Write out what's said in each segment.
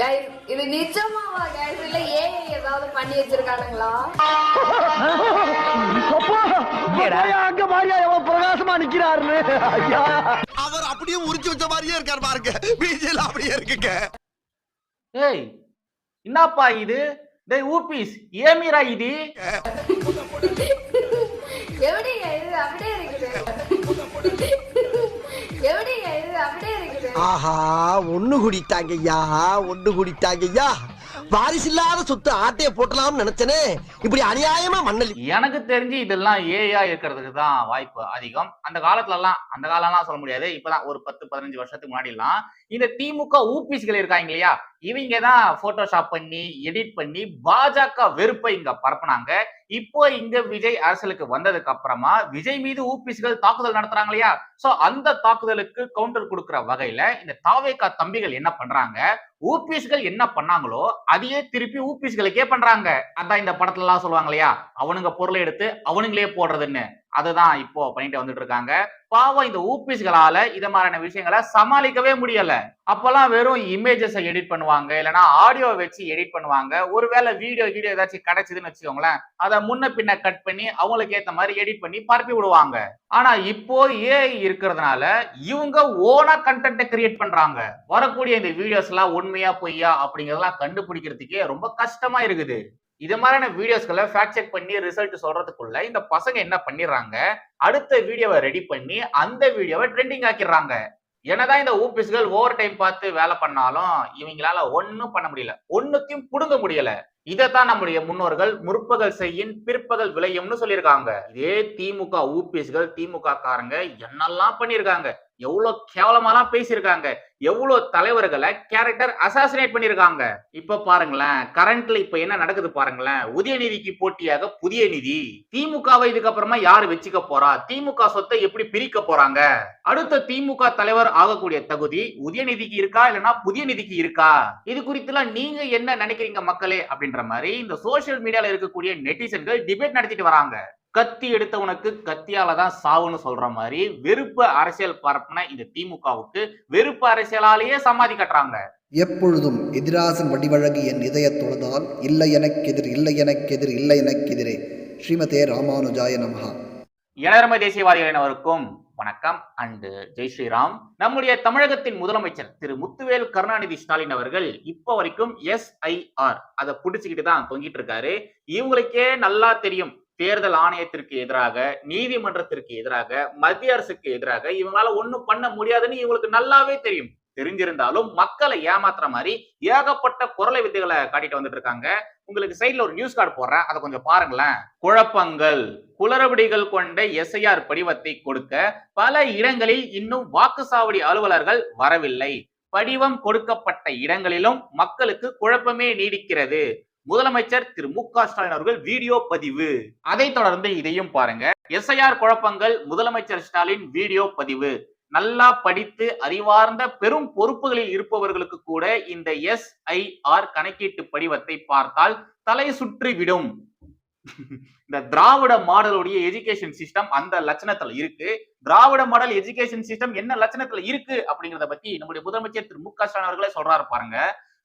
Guys, இது நிஜமாவா? Guys இல்ல ஏஐ ஏதாவது பண்ணி வச்சிருக்கானுங்களா? அங்க பாரியா எவ்வளவு பிரகாசமா நிக்கிறாருன்னு. ஐயா. அவர் அப்படியே உரிச்சு வச்ச மாதிரியே இருக்கார் பாருங்க. பிஜேல அப்படியே இருக்குங்க. ஏய் என்னப்பா இது? டேய் ஊபிஸ் ஏமிரா இது? அப்படியே இருக்குது. இருக்குது ஆஹா ஒண்ணு குடித்தாங்க ஐயா ஒண்ணு குடித்தாங்க ஐயா வாரிசு இல்லாத சொத்து ஆட்டைய போட்டலாம்னு நினைச்சனே. இப்படி அநியாயமா மண்ணல் எனக்கு தெரிஞ்சு இதெல்லாம் ஏஐயா இருக்கிறதுக்கு தான் வாய்ப்பு அதிகம். அந்த காலத்துல எல்லாம் அந்த காலம்லாம் சொல்ல முடியாது. இப்பதான் ஒரு பத்து பதினஞ்சு வருஷத்துக்கு முன்னாடி எல்லாம் இந்த திமுக ஊபிஸ்கள் இருக்காங்க இல்லையா? இவங்க தான் போட்டோஷாப் பண்ணி எடிட் பண்ணி பாஜக வெறுப்பை இங்க பரப்புனாங்க. இப்போ இங்க விஜய் அரசியலுக்கு வந்ததுக்கு அப்புறமா விஜய் மீது ஊபிஸ்கள் தாக்குதல் நடத்துறாங்க இல்லையா? சோ அந்த தாக்குதலுக்கு கவுண்டர் கொடுக்கிற வகையில இந்த தாவேகா தம்பிகள் என்ன பண்றாங்க? ஊபிஸ்கள் என்ன பண்ணாங்களோ அதையே திருப்பி ஊபிஸ்களுக்கே பண்றாங்க. அதான் இந்த படத்துல எல்லாம் சொல்லுவாங்க இல்லையா? அவனுங்க பொருளை எடுத்து அவனுங்களே போடுறதுன்னு. அதுதான் இப்போ பண்ணிட்டு வந்துட்டு இருக்காங்க. பாவம் இந்த ஊபிஸ்களால இத மாதிரியான விஷயங்களை சமாளிக்கவே முடியல. அப்பெல்லாம் வெறும் இமேஜஸை எடிட் பண்ணுவாங்க இல்லைன்னா ஆடியோ வச்சு எடிட் பண்ணுவாங்க. ஒருவேளை வீடியோ வீடியோ ஏதாச்சும் கிடைச்சதுன்னு வச்சுக்கோங்களேன் அதை முன்ன பின்ன கட் பண்ணி அவங்களுக்கு ஏத்த மாதிரி எடிட் பண்ணி பரப்பி விடுவாங்க. ஆனா இப்போ ஏஐ இருக்கிறதுனால இவங்க ஓனா கண்டென்ட்டை கிரியேட் பண்றாங்க. வரக்கூடிய இந்த வீடியோஸ் எல்லாம் உண்மையா பொய்யா அப்படிங்கறதெல்லாம் கண்டுபிடிக்கிறதுக்கே ரொம்ப கஷ்டமா இருக்குது. இது மாதிரியான வீடியோஸ்களை ஃபேக்ட் செக் பண்ணி ரிசல்ட் சொல்றதுக்குள்ள இந்த பசங்க என்ன பண்ணிடுறாங்க? அடுத்த வீடியோவை ரெடி பண்ணி அந்த வீடியோவை ட்ரெண்டிங் ஆக்கிடுறாங்க. என்னதான் இந்த ஊபிஸ்கள் ஓவர் டைம் பார்த்து வேலை பண்ணாலும் இவங்களால ஒன்னும் பண்ண முடியல. ஒன்னுத்தையும் புடுங்க முடியல. இதைத்தான் நம்முடைய முன்னோர்கள் முற்பகல் செய்யின் பிற்பகல் விளையும்னு சொல்லியிருக்காங்க. இதே திமுக ஊபிஎஸ்கள் திமுக காரங்க என்னெல்லாம் பண்ணியிருக்காங்க? எவ்வளவு கேவலமாலாம் பேசியிருக்காங்க? எவ்வளவு தலைவர்களை கேரக்டர் அசாசினேட் பண்ணிருக்காங்க இப்ப பாருங்களேன் கரண்ட்ல இப்ப என்ன நடக்குது பாருங்களேன். உதயநிதிக்கு போட்டியாக புதிய நிதி திமுகவை இதுக்கப்புறமா யாரு வச்சுக்க போறா? திமுக சொத்தை எப்படி பிரிக்க போறாங்க? அடுத்த திமுக தலைவர் ஆகக்கூடிய தகுதி உதயநிதிக்கு இருக்கா? இல்லைன்னா புதிய நிதிக்கு இருக்கா? இது குறித்துலாம் நீங்க என்ன நினைக்கிறீங்க மக்களே? அப்படின்ற மாதிரி இந்த சோசியல் மீடியால இருக்கக்கூடிய நெட்டிசன்கள் டிபேட் நடத்திட்டு வராங்க. கத்தி எடுத்தவனுக்கு கத்தியால தான் சாவுன்னு சொல்ற மாதிரி வெறுப்பு அரசியல் பரப்புன இந்த திமுகவுக்கு வெறுப்பு அரசியலாலேயே சமாதி கட்டுறாங்க. எப்பொழுதும் எதிராசன் வடிவழகு என் இதயத் தொழுதால் இல்லை எனக்கெதிர் இல்லை எனக்கெதிர் இல்லை எனக்கெதிரே ஸ்ரீமதே ராமானுஜாய நமஹா. இளரம தேசியவாதிகள் அனைவருக்கும் வணக்கம் அண்டு ஜெய் ஸ்ரீராம். நம்முடைய தமிழகத்தின் முதலமைச்சர் திரு முத்துவேல் கருணாநிதி ஸ்டாலின் அவர்கள் இப்போ வரைக்கும் எஸ்ஐஆர் அதை பிடிச்சிக்கிட்டு தான் தொங்கிட்டு இருக்காரு. இவங்களுக்கே நல்லா தெரியும். தேர்தல் ஆணையத்திற்கு எதிராக நீதிமன்றத்திற்கு எதிராக மத்திய அரசுக்கு எதிராக இவங்களால ஒன்றும் பண்ண முடியாதுன்னு இவங்களுக்கு நல்லாவே தெரியும். தெரிஞ்சிருந்தாலும் மக்களை ஏமாத்துற மாதிரி ஏகப்பட்ட குரலை வித்தைகளை காட்டிட்டு வந்துட்டு இருக்காங்க உங்களுக்கு சைட்ல ஒரு நியூஸ் கார்டு போடுறேன். அதை கொஞ்சம் பாருங்களேன். குழப்பங்கள் குளறுபடிகள் கொண்ட எஸ்ஐஆர் படிவத்தை கொடுக்க பல இடங்களில் இன்னும் வாக்குச்சாவடி அலுவலர்கள் வரவில்லை. படிவம் கொடுக்கப்பட்ட இடங்களிலும் மக்களுக்கு குழப்பமே நீடிக்கிறது. முதலமைச்சர் திரு மு க ஸ்டாலின் அவர்கள் வீடியோ பதிவு. அதைத் தொடர்ந்து இதையும் பாருங்க. எஸ்ஐஆர் குழப்பங்கள் முதலமைச்சர் ஸ்டாலின் வீடியோ பதிவு. நல்லா படித்து அறிவார்ந்த பெரும் பொறுப்புகளில் இருப்பவர்களுக்கு கூட இந்த எஸ்ஐஆர் கணக்கீட்டு படிவத்தை பார்த்தால் தலை சுற்றி விடும். இந்த திராவிட மாடலுடைய எஜுகேஷன் சிஸ்டம் அந்த லட்சணத்துல இருக்கு. திராவிட மாடல் எஜுகேஷன் சிஸ்டம் என்ன லட்சணத்துல இருக்கு அப்படிங்கறத பத்தி நம்முடைய முதலமைச்சர் திரு மு க ஸ்டாலின் அவர்களே சொல்றாரு பாருங்க.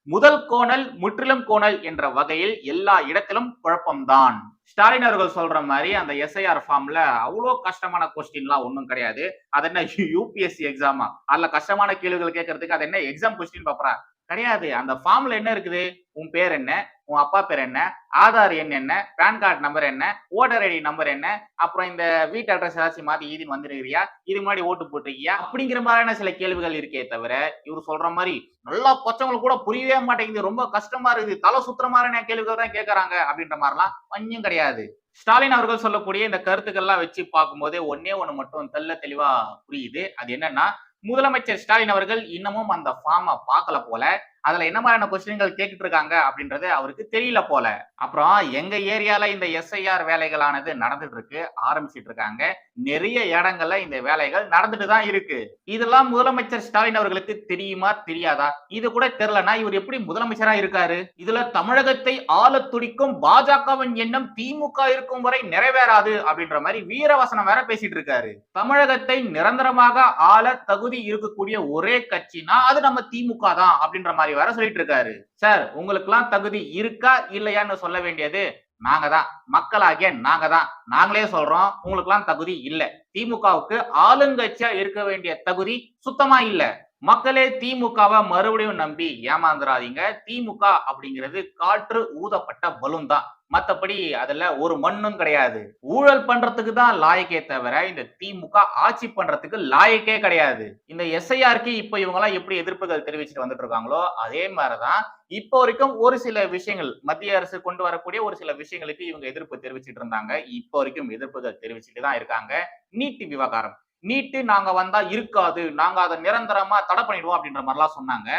முதல் கோணல் முற்றிலும் கோணல் என்ற வகையில் எல்லா இடத்திலும் குழப்பம்தான். ஸ்டாலின் அவர்கள் சொல்ற மாதிரி அந்த எஸ்ஐஆர் ஃபார்ம்ல அவ்வளோ கஷ்டமான கொஸ்டின்லாம் ஒன்றும் கிடையாது. அது என்ன யூபிஎஸ்சி எக்ஸாமா அதுல கஷ்டமான கேள்விகள் கேட்கறதுக்கு அது என்ன எக்ஸாம் கொஸ்டின் பாப்பறா கிடையாது. அந்த ஃபார்ம்ல என்ன இருக்குது? உன் பேர் என்ன? உன் அப்பா பேர் என்ன? ஆதார் எண் என்ன? பேன் கார்டு நம்பர் என்ன? ஓட்டர் ஐடி நம்பர் என்ன? அப்புறம் இந்த வீட்டு அட்ரஸ் ஏதாச்சும் மாத்தி ஈதின்னு வந்துருக்கிறியா? இது முன்னாடி ஓட்டு போட்டிருக்கியா? அப்படிங்கிற மாதிரியான சில கேள்விகள் இருக்கே தவிர இவர் சொல்ற மாதிரி நல்லா பச்சவங்களுக்கு கூட புரியவே மாட்டேங்குது. ரொம்ப கஷ்டமா இருக்குது. தலை சுத்துற மாதிரியான கேள்விகள் தான் கேட்கறாங்க அப்படின்ற மாதிரிலாம் கொஞ்சம் கிடையாது. ஸ்டாலின் அவர்கள் சொல்லக்கூடிய இந்த கருத்துக்கள்லாம் வச்சு பார்க்கும்போதே ஒன்னே ஒன்று மட்டும் தெல்ல தெளிவா புரியுது. அது என்னன்னா முதலமைச்சர் ஸ்டாலின் அவர்கள் இன்னமும் அந்த ஃபார்மை பார்க்கல போல. அதுல என்ன மாதிரியான கொஸ்டின்கள் கேட்டுட்டு இருக்காங்க அப்படின்றது அவருக்கு தெரியல போல. அப்புறம் எங்க ஏரியால இந்த எஸ்ஐஆர் வேலைகளானது நடந்துட்டு இருக்கு ஆரம்பிச்சிட்டு இருக்காங்க நிறைய இடங்கள்ல இந்த வேலைகள் நடந்துட்டு தான் இருக்கு. இதெல்லாம் முதலமைச்சர் ஸ்டாலின் அவர்களுக்கு தெரியுமா தெரியாதா? இது கூட தெரியலனா இவர் எப்படி முதலமைச்சரா இருக்காரு? இதுல தமிழகத்தை ஆள துடிக்கும் பாஜகவின் எண்ணம் திமுக இருக்கும் வரை நிறைவேறாது அப்படின்ற மாதிரி வீரவசனம் வேற பேசிட்டு இருக்காரு தமிழகத்தை நிரந்தரமாக ஆள தகுதி இருக்கக்கூடிய ஒரே கட்சினா அது நம்ம திமுக தான் அப்படின்ற மாதிரி மாதிரி வர சொல்லிட்டு இருக்காரு சார் உங்களுக்கெல்லாம் தகுதி இருக்கா இல்லையான்னு சொல்ல வேண்டியது நாங்க தான். மக்களாகிய நாங்க தான். நாங்களே சொல்றோம் உங்களுக்கெல்லாம் தகுதி இல்ல. திமுகவுக்கு ஆளுங்கட்சியா இருக்க வேண்டிய தகுதி சுத்தமா இல்ல. மக்களே திமுகவை மறுபடியும் நம்பி ஏமாந்துடாதீங்க திமுக அப்படிங்கிறது காற்று ஊதப்பட்ட பலூன் தான். மற்றபடி அதுல ஒரு மண்ணும் கிடையாது. ஊழல் பண்றதுக்கு தான் லாயக்கே தவிர இந்த திமுக ஆட்சி பண்றதுக்கு லாயக்கே கிடையாது. இந்த எஸ்ஐஆருக்கு இப்ப இவங்க எல்லாம் எப்படி எதிர்ப்புகள் தெரிவிச்சுட்டு வந்துட்டு இருக்காங்களோ அதே மாதிரிதான் இப்போ வரைக்கும் ஒரு சில விஷயங்கள் மத்திய அரசு கொண்டு வரக்கூடிய ஒரு சில விஷயங்களுக்கு இவங்க எதிர்ப்பு தெரிவிச்சிட்டு இருந்தாங்க. இப்போ வரைக்கும் எதிர்ப்புகள் தெரிவிச்சுட்டு தான் இருக்காங்க. நீட்டு விவகாரம். நீட்டு நாங்க வந்தா இருக்காது. நாங்க அதை நிரந்தரமா தடை பண்ணிடுவோம் அப்படின்ற மாதிரிலாம் சொன்னாங்க.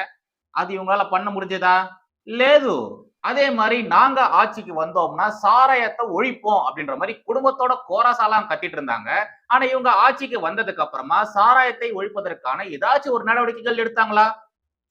அது இவங்களால பண்ண முடிஞ்சதா? லேது. அதே மாதிரி நாங்க ஆட்சிக்கு வந்தோம்னா சாராயத்தை ஒழிப்போம் அப்படின்ற மாதிரி குடும்பத்தோட கோரசாலாம் கட்டிட்டு இருந்தாங்க. ஆனா இவங்க ஆட்சிக்கு வந்ததுக்கு அப்புறமா சாராயத்தை ஒழிப்பதற்கான ஏதாச்சும் ஒரு நடவடிக்கைகள் எடுத்தாங்களா?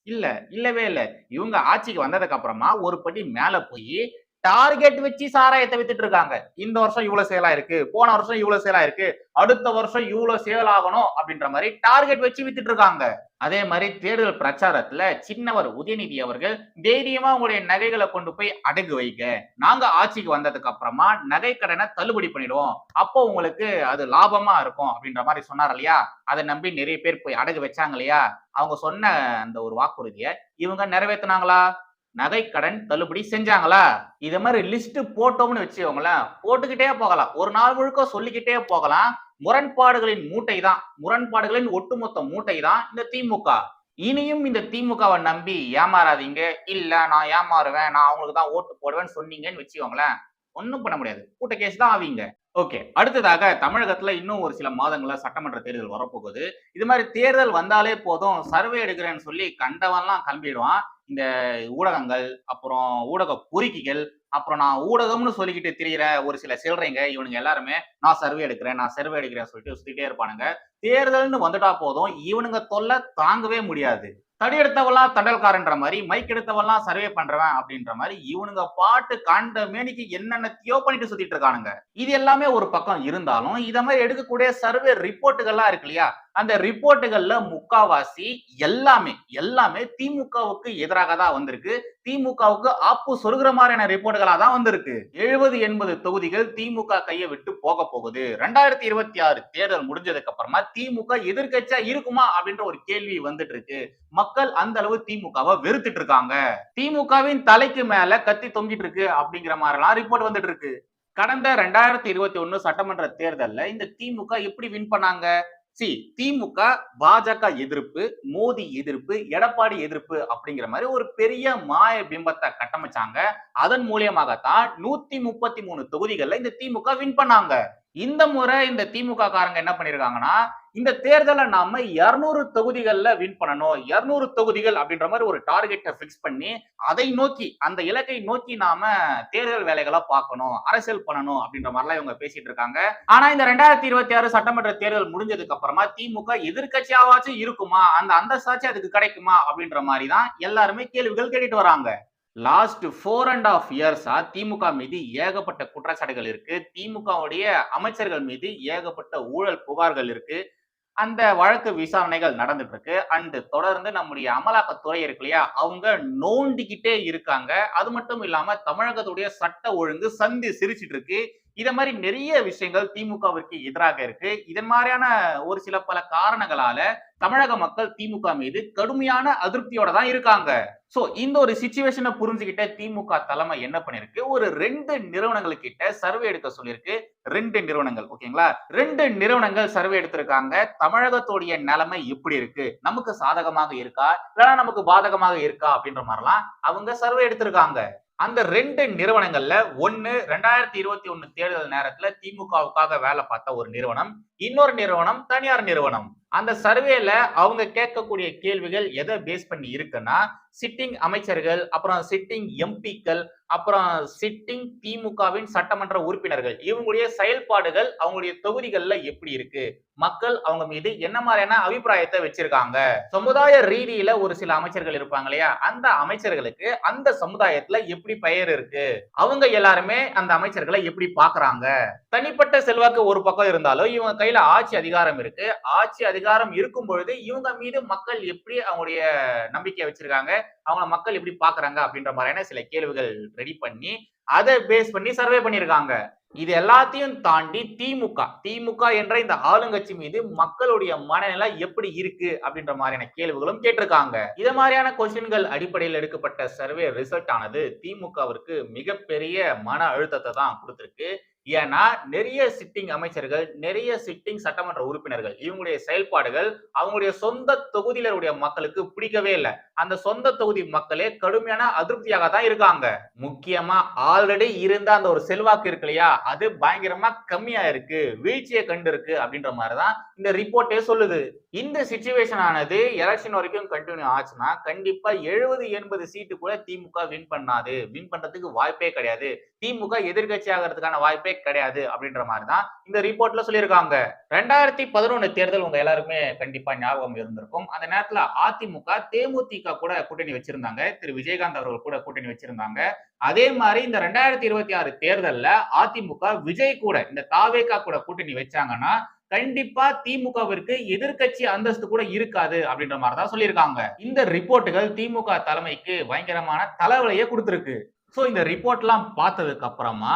இல்ல இல்லவே இல்ல. இவங்க ஆட்சிக்கு வந்ததுக்கு அப்புறமா ஒரு படி மேல போய் டார்கெட் வச்சு சாராயத்தை வித்துட்டு இருக்காங்க. இந்த வருஷம் இவ்வளவு சேலா இருக்கு போன வருஷம் இவ்வளவு சேலா இருக்கு அடுத்த வருஷம் இவ்வளவு சேல் ஆகணும் அப்படின்ற மாதிரி டார்கெட் வச்சு வித்துட்டு இருக்காங்க. அதே மாதிரி தேர்தல் பிரச்சாரத்துல சின்னவர் உதயநிதி அவர்கள் தைரியமா உங்களுடைய நகைகளை கொண்டு போய் அடகு வைங்க. நாங்க ஆட்சிக்கு வந்ததுக்கு அப்புறமா நகை கடனை தள்ளுபடி பண்ணிடுவோம். அப்போ உங்களுக்கு அது லாபமா இருக்கும் அப்படின்ற மாதிரி சொன்னார் இல்லையா? அதை நம்பி நிறைய பேர் போய் அடகு வச்சாங்க இல்லையா? அவங்க சொன்ன அந்த ஒரு வாக்குறுதியை இவங்க நிறைவேத்துனாங்களா? நகை கடன் தள்ளுபடி செஞ்சாங்களா? இது மாதிரி லிஸ்ட் போட்டோம்னு வச்சுக்கோங்களேன். போட்டுக்கிட்டே போகலாம். ஒரு நாள் முழுக்க சொல்லிக்கிட்டே போகலாம். முரண்பாடுகளின் மூட்டை தான் முரண்பாடுகளின் ஒட்டுமொத்த மூட்டை தான் இந்த திமுக. இனியும் இந்த திமுகவை நம்பி ஏமாறாதீங்க. இல்ல நான் ஏமாறுவேன். நான் அவங்களுக்கு தான் ஓட்டு போடுவேன்னு சொன்னீங்கன்னு வச்சுக்கோங்களேன். ஒன்றும் பண்ண முடியாது. கூட்ட கேஸ் தான் ஆவீங்க. ஓகே. அடுத்ததாக தமிழகத்துல இன்னும் ஒரு சில மாதங்கள்ல சட்டமன்ற தேர்தல் வரப்போகுது. இது மாதிரி தேர்தல் வந்தாலே போதும். சர்வே எடுக்கிறேன்னு சொல்லி கண்டவன்லாம் கிளம்பிடுவான். இந்த ஊடகங்கள் அப்புறம் ஊடக பொறுக்கிகள் அப்புறம் நான் ஊடகம்னு சொல்லிக்கிட்டு திரியிற ஒரு சில சில்லறைங்க இவனுங்க எல்லாருமே நான் சர்வே எடுக்கிறேன் நான் சர்வே எடுக்கிறேன் சொல்லிட்டு சுத்திட்டே இருப்பானுங்க. தேர்தல்னு வந்துட்டா போதும் இவனுங்க தொல்லை தாங்கவே முடியாது. தடி எடுத்தவெல்லாம் தண்டல்காரன்ற மாதிரி மைக் எடுத்தவெல்லாம் சர்வே பண்றவன் அப்படின்ற மாதிரி இவனுங்க பாட்டு காண்ட மேனிக்கு என்னென்னத்தையோ பண்ணிட்டு சுத்திட்டு இருக்கானுங்க. இது எல்லாமே ஒரு பக்கம் இருந்தாலும் இத மாதிரி எடுக்கக்கூடிய சர்வே ரிப்போர்ட்டுகள்லாம் இருக்கு இல்லையா? அந்த ரிப்போர்ட்டுகள்ல முக்காவாசி எல்லாமே எல்லாமே திமுகவுக்கு எதிராக தான் வந்திருக்கு. திமுகவுக்கு ஆப்பு சொருகிற மாதிரியான ரிப்போர்ட்டுகளா தான் வந்திருக்கு. எழுபது எண்பது தொகுதிகள் திமுக கையை விட்டு போக போகுது. ரெண்டாயிரத்தி இருபத்தி ஆறு தேர்தல் முடிஞ்சதுக்கு அப்புறமா திமுக எதிர்கட்சியா இருக்குமா அப்படின்ற ஒரு கேள்வி வந்துட்டு இருக்கு மக்கள் அந்த அளவு திமுகவை வெறுத்துட்டு இருக்காங்க. திமுகவின் தலைக்கு மேல கத்தி தொங்கிட்டு இருக்கு அப்படிங்கிற மாதிரிலாம் ரிப்போர்ட் வந்துட்டு இருக்கு கடந்த ரெண்டாயிரத்தி இருபத்தி ஒன்னு சட்டமன்ற தேர்தல்ல இந்த திமுக எப்படி வின் பண்ணாங்க? சி திமுக பாஜக எதிர்ப்பு மோடி எதிர்ப்பு எடப்பாடி எதிர்ப்பு அப்படிங்கிற மாதிரி ஒரு பெரிய மாய பிம்பத்தை கட்டமைச்சாங்க. அதன் மூலியமாகத்தான் நூத்தி முப்பத்தி மூணு தொகுதிகளில் இந்த திமுக வின் பண்ணாங்க. இந்த முறை இந்த திமுக காரங்க என்ன பண்ணிருக்காங்கன்னா இந்த தேர்தலை நாம இருநூறு தொகுதிகள்ல வின் பண்ணணும். இருநூறு தொகுதிகள் அப்படின்ற மாதிரி ஒரு டார்கெட்டை பிக்ஸ் பண்ணி அதை நோக்கி அந்த இலக்கை நோக்கி நாம தேர்தல் வேலைகளை பார்க்கணும். அரசியல் பண்ணணும் அப்படின்ற மாதிரிலாம் இவங்க பேசிட்டு இருக்காங்க. ஆனா இந்த ரெண்டாயிரத்தி இருபத்தி ஆறு சட்டமன்ற தேர்தல் முடிஞ்சதுக்கு அப்புறமா திமுக எதிர்கட்சியாவாச்சும் இருக்குமா? அந்த அந்தஸ்தாச்சும் அதுக்கு கிடைக்குமா? அப்படின்ற மாதிரி தான் எல்லாருமே கேள்விகள் கேட்டுட்டு வராங்க. லாஸ்ட் ஃபோர் அண்ட் ஆஃப் இயர்ஸா திமுக மீது ஏகப்பட்ட குற்றச்சாட்டுகள் இருக்கு. திமுகவுடைய அமைச்சர்கள் மீது ஏகப்பட்ட ஊழல் புகார்கள் இருக்கு. அந்த வழக்கு விசாரணைகள் நடந்துட்டு இருக்கு அண்ட் தொடர்ந்து நம்முடைய அமலாக்கத்துறை இருக்கு இல்லையா? அவங்க நோண்டிக்கிட்டே இருக்காங்க. அது மட்டும் இல்லாம தமிழகத்துடைய சட்ட ஒழுங்கு சந்தி சிரிச்சிட்டு இருக்கு இத மாதிரி நிறைய விஷயங்கள் திமுகவிற்கு எதிராக இருக்கு. இதன் மாதிரியான ஒரு சில பல காரணங்களால தமிழக மக்கள் திமுக மீது கடுமையான அதிருப்தியோட தான் இருக்காங்க. சோ இந்த ஒரு சுச்சுவேஷனை புரிஞ்சுக்கிட்ட திமுக தலைமை என்ன பண்ணிருக்கு? ஒரு ரெண்டு நிறுவனங்கள் கிட்ட சர்வே எடுக்க சொல்லியிருக்கு. ரெண்டு நிறுவனங்கள் ஓகேங்களா ரெண்டு நிறுவனங்கள் சர்வே எடுத்திருக்காங்க. தமிழகத்துடைய நிலைமை எப்படி இருக்கு? நமக்கு சாதகமாக இருக்கா? இல்லைன்னா நமக்கு பாதகமாக இருக்கா? அப்படின்ற மாதிரிலாம் அவங்க சர்வே எடுத்திருக்காங்க. அந்த ரெண்டு நிறுவனங்கள்ல ஒன்னு ரெண்டாயிரத்தி இருபத்தி ஒண்ணு தேர்தல் நேரத்துல திமுகவுக்காக வேலை பார்த்த ஒரு நிறுவனம் இன்னொரு நிறுவனம் தனியார் நிறுவனம். அந்த சர்வேல அவங்க கேட்கக்கூடிய கேள்விகள் எதை பேஸ் பண்ணி இருக்குன்னா சிட்டிங் அமைச்சர்கள் அப்புறம் சிட்டிங் எம்பிக்கள் அப்புறம் சிட்டிங் திமுகவின் சட்டமன்ற உறுப்பினர்கள். இவங்களுடைய செயல்பாடுகள் அவங்களுடைய தொகுதிகள்ல எப்படி இருக்கு? மக்கள் அவங்க மீது என்ன மாதிரியான அபிப்பிராயத்தை வச்சிருக்காங்க? சமுதாய ரீதியில ஒரு சில அமைச்சர்கள் இருப்பாங்க இல்லையா? அந்த அமைச்சர்களுக்கு அந்த சமுதாயத்துல எப்படி பெயர் இருக்கு? அவங்க எல்லாருமே அந்த அமைச்சர்களை எப்படி பாக்குறாங்க? தனிப்பட்ட செல்வாக்கு ஒரு பக்கம் இருந்தாலும் இவங்க கையில ஆட்சி அதிகாரம் இருக்கு. ஆட்சி அதிகாரம் இருக்கும் பொழுது இவங்க மீது மக்கள் எப்படி அவங்களுடைய நம்பிக்கை வச்சிருக்காங்க? அவங்கள மக்கள் எப்படி பாக்குறாங்க அப்படின்ற மாதிரியான சில கேள்விகள் ரெடி பண்ணி அதை பேஸ் பண்ணி சர்வே பண்ணியிருக்காங்க. இது எல்லாத்தையும் தாண்டி திமுக திமுக என்ற இந்த ஆளுங்கட்சி மீது மக்களுடைய மனநிலை எப்படி இருக்கு அப்படின்ற மாதிரியான கேள்விகளும் கேட்டிருக்காங்க. இது மாதிரியான கொஸ்டின்கள் அடிப்படையில் எடுக்கப்பட்ட சர்வே ரிசல்ட் ஆனது திமுகவிற்கு மிகப்பெரிய மன அழுத்தத்தை தான் கொடுத்திருக்கு. ஏன்னா நிறைய சிட்டிங் அமைச்சர்கள் நிறைய சிட்டிங் சட்டமன்ற உறுப்பினர்கள் இவங்களுடைய செயல்பாடுகள் அவங்களுடைய சொந்த தொகுதியினருடைய மக்களுக்கு பிடிக்கவே இல்லை. அந்த சொந்த தொகுதி மக்களே கடுமையான அதிருப்தியாக தான் இருக்காங்க. முக்கியமா ஆல்ரெடி இருந்த அந்த ஒரு செல்வாக்கு இருக்கு இல்லையா? அது பயங்கரமா கம்மியா இருக்கு வீழ்ச்சியை கண்டு இருக்கு அப்படின்ற மாதிரிதான் இந்த ரிப்போர்ட்டே சொல்லுது. இந்த சுச்சுவேஷன் ஆனது எலெக்ஷன் வரைக்கும் கண்டினியூ ஆச்சுன்னா கண்டிப்பா எழுபது எண்பது சீட்டு கூட திமுக வின் பண்ணாது. வின் பண்றதுக்கு வாய்ப்பே கிடையாது. திமுக எதிர்கட்சி ஆகிறதுக்கான வாய்ப்பே கிடையாது அப்படின்ற மாதிரி தான் இந்த ரிப்போர்ட்ல சொல்லியிருக்காங்க. ரெண்டாயிரத்தி பதினொன்னு தேர்தல் உங்க எல்லாருக்குமே கண்டிப்பா ஞாபகம் இருந்திருக்கும். அந்த நேரத்துல அதிமுக தேமுதிக கூட கூட்டணி வச்சிருந்தாங்க. திரு. விஜயகாந்த் அவர்கள் கூட கூட்டணி வச்சிருந்தாங்க. அதே மாதிரி இந்த ரெண்டாயிரத்தி இருபத்தி ஆறு தேர்தல்ல அதிமுக விஜய் கூட இந்த தாவேகா கூட கூட்டணி வச்சாங்கன்னா கண்டிப்பா திமுகவிற்கு எதிர்க்கட்சி அந்தஸ்து கூட இருக்காது அப்படின்ற மாதிரி தான் சொல்லியிருக்காங்க. இந்த ரிப்போர்ட்டுகள் திமுக தலைமைக்கு பயங்கரமான தலைவலையே கொடுத்துருக்கு. ஸோ இந்த ரிப்போர்ட்லாம் பார்த்ததுக்கு அப்புறமா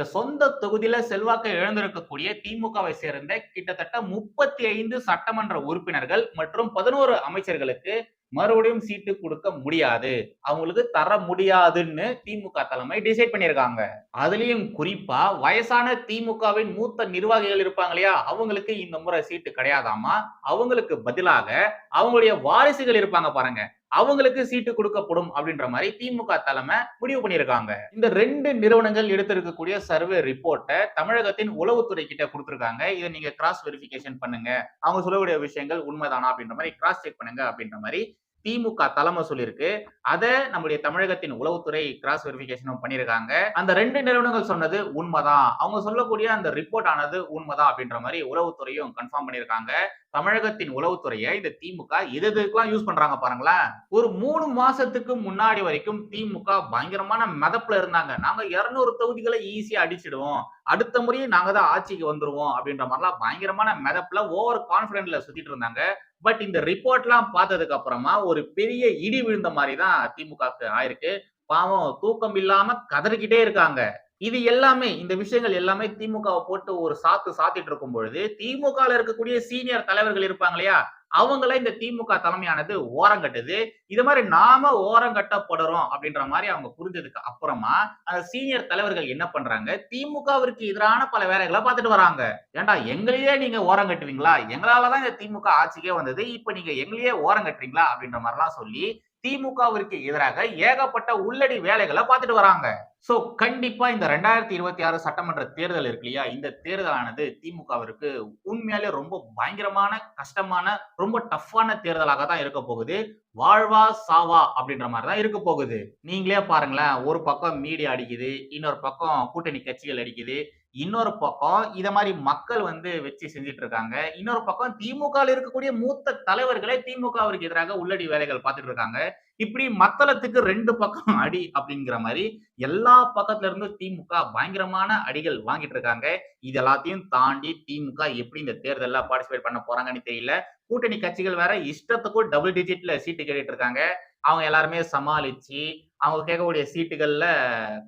இந்த சொந்த தொகுதியில செல்வாக்கை இழந்திருக்கக்கூடிய திமுகவை சேர்ந்த கிட்டத்தட்ட முப்பத்தி ஐந்து சட்டமன்ற உறுப்பினர்கள் மற்றும் பதினோரு அமைச்சர்களுக்கு மறுபடியும் சீட்டு கொடுக்க முடியாது. அவங்களுக்கு தர முடியாதுன்னு திமுக தலைமை டிசைட் பண்ணியிருக்காங்க. அதுலயும் குறிப்பா வயசான திமுகவின் மூத்த நிர்வாகிகள் இருப்பாங்க இல்லையா? அவங்களுக்கு இந்த முறை சீட்டு கிடையாதாமா? அவங்களுக்கு பதிலாக அவங்களுடைய வாரிசுகள் இருப்பாங்க பாருங்க. அவங்களுக்கு சீட்டு கொடுக்கப்படும் அப்படின்ற மாதிரி திமுக தலைமை முடிவு பண்ணியிருக்காங்க. இந்த ரெண்டு நிறுவனங்கள் எடுத்திருக்கக்கூடிய சர்வே ரிப்போர்ட்டை தமிழகத்தின் உளவுத்துறை கிட்ட கொடுத்துருக்காங்க. இதை நீங்க கிராஸ் வெரிஃபிகேஷன் பண்ணுங்க. அவங்க சொல்லக்கூடிய விஷயங்கள் உண்மைதானா அப்படின்ற மாதிரி கிராஸ் செக் பண்ணுங்க அப்படின்ற மாதிரி திமுக தலைமை சொல்லியிருக்கு அதை நம்முடைய தமிழகத்தின் உளவுத்துறை கிராஸ் வெரிஃபிகேஷனும் பண்ணியிருக்காங்க அந்த ரெண்டு நிறுவனங்கள் சொன்னது உண்மைதான். அவங்க சொல்லக்கூடிய அந்த ரிப்போர்ட் ஆனது உண்மைதான் அப்படின்ற மாதிரி உளவுத்துறையும் கன்ஃபார்ம் பண்ணியிருக்காங்க தமிழகத்தின் உளவுத்துறையை இந்த திமுக எது எதுக்கெல்லாம் யூஸ் பண்றாங்க பாருங்களேன். ஒரு மூணு மாசத்துக்கு முன்னாடி வரைக்கும் திமுக பயங்கரமான மிதப்புல இருந்தாங்க. நாங்க இருநூறு தொகுதிகளை ஈஸியா அடிச்சிடுவோம். அடுத்த முறையும் நாங்க தான் ஆட்சிக்கு வந்துருவோம் அப்படின்ற மாதிரிலாம் பயங்கரமான மிதப்புல ஓவர் கான்பிடென்ட்ல சுத்திட்டு இருந்தாங்க. பட் இந்த ரிப்போர்ட்லாம் பார்த்ததுக்கு அப்புறமா ஒரு பெரிய இடி விழுந்த மாதிரி தான் திமுகவுக்கு ஆயிருக்கு. பாவம் தூக்கம் இல்லாம கதறிக்கிட்டே இருக்காங்க. இது எல்லாமே இந்த விஷயங்கள் எல்லாமே திமுகவை போட்டு ஒரு சாத்து சாத்திட்டு இருக்கும் பொழுது திமுகல இருக்கக்கூடிய சீனியர் தலைவர்கள் இருப்பாங்க இல்லையா? அவங்கள இந்த திமுக தலைமையானது ஓரங்கட்டுது இது மாதிரி நாம ஓரங்கட்டப்படுறோம் அப்படின்ற மாதிரி அவங்க புரிஞ்சதுக்கு அப்புறமா அந்த சீனியர் தலைவர்கள் என்ன பண்றாங்க? திமுகவிற்கு எதிரான பல வேலைகளை பார்த்துட்டு வராங்க. ஏன்டா எங்களையே நீங்க ஓரம் கட்டுவீங்களா? எங்களாலதான் இந்த திமுக ஆட்சிக்கே வந்தது. இப்ப நீங்க எங்களையே ஓரம் கட்டுறீங்களா? அப்படின்ற மாதிரிலாம் சொல்லி திமுகவிற்கு எதிராக ஏகப்பட்ட உள்ளடி வேலைகளை பார்த்துட்டு வராங்க. ஸோ கண்டிப்பா இந்த ரெண்டாயிரத்தி இருபத்தி ஆறு சட்டமன்ற தேர்தல் இருக்கு இல்லையா? இந்த தேர்தலானது திமுகவிற்கு உண்மையாலே ரொம்ப பயங்கரமான கஷ்டமான ரொம்ப டஃப்பான தேர்தலாக தான் இருக்க போகுது. வாழ்வா சாவா அப்படின்ற மாதிரி தான் இருக்க போகுது. நீங்களே பாருங்களேன் ஒரு பக்கம் மீடியா அடிக்குது இன்னொரு பக்கம் கூட்டணி கட்சிகள் அடிக்குது. இன்னொரு பக்கம் இத மாதிரி மக்கள் வந்து வச்சு செஞ்சுட்டு இருக்காங்க இன்னொரு பக்கம் திமுக இருக்கக்கூடிய மூத்த தலைவர்களே திமுகவிற்கு எதிராக உள்ளடி வேலைகள் பார்த்துட்டு இருக்காங்க இப்படி மத்தளத்துக்கு ரெண்டு பக்கம் அடி அப்படிங்கிற மாதிரி எல்லா பக்கத்துல இருந்து திமுக பயங்கரமான அடிகள் வாங்கிட்டு இருக்காங்க இது எல்லாத்தையும் தாண்டி திமுக எப்படி இந்த தேர்தலில் பார்ட்டிசிபேட் பண்ண போறாங்கன்னு தெரியல. கூட்டணி கட்சிகள் வேற இஷ்டத்துக்கும் டபுள் டிஜிட்ல சீட்டு கேட்டுட்டு இருக்காங்க அவங்க எல்லாருமே சமாளிச்சு அவங்க கேட்கக்கூடிய சீட்டுகள்ல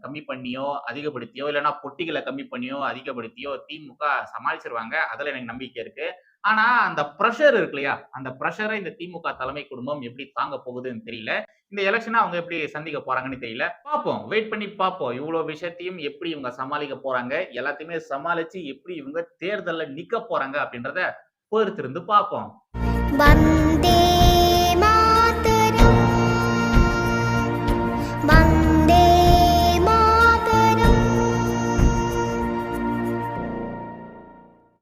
கம்மி பண்ணியோ அதிகப்படுத்தியோ இல்லைன்னா பொட்டிகளை கம்மி பண்ணியோ அதிகப்படுத்தியோ திமுக சமாளிச்சிருவாங்க. அதுல எனக்கு நம்பிக்கை இருக்கு. ஆனா அந்த ப்ரெஷர் இருக்கு இல்லையா? அந்த ப்ரெஷரை இந்த திமுக தலைமை குடும்பம் எப்படி தாங்க போகுதுன்னு தெரியல. இந்த எலெக்ஷனை அவங்க எப்படி சந்திக்க போறாங்கன்னு தெரியல. பார்ப்போம். வெயிட் பண்ணி பார்ப்போம். இவ்வளவு விஷயத்தையும் எப்படி இவங்க சமாளிக்க போறாங்க? எல்லாத்தையுமே சமாளிச்சு எப்படி இவங்க தேர்தலில் நிக்க போறாங்க அப்படின்றத பொறுத்திருந்து பார்ப்போம்.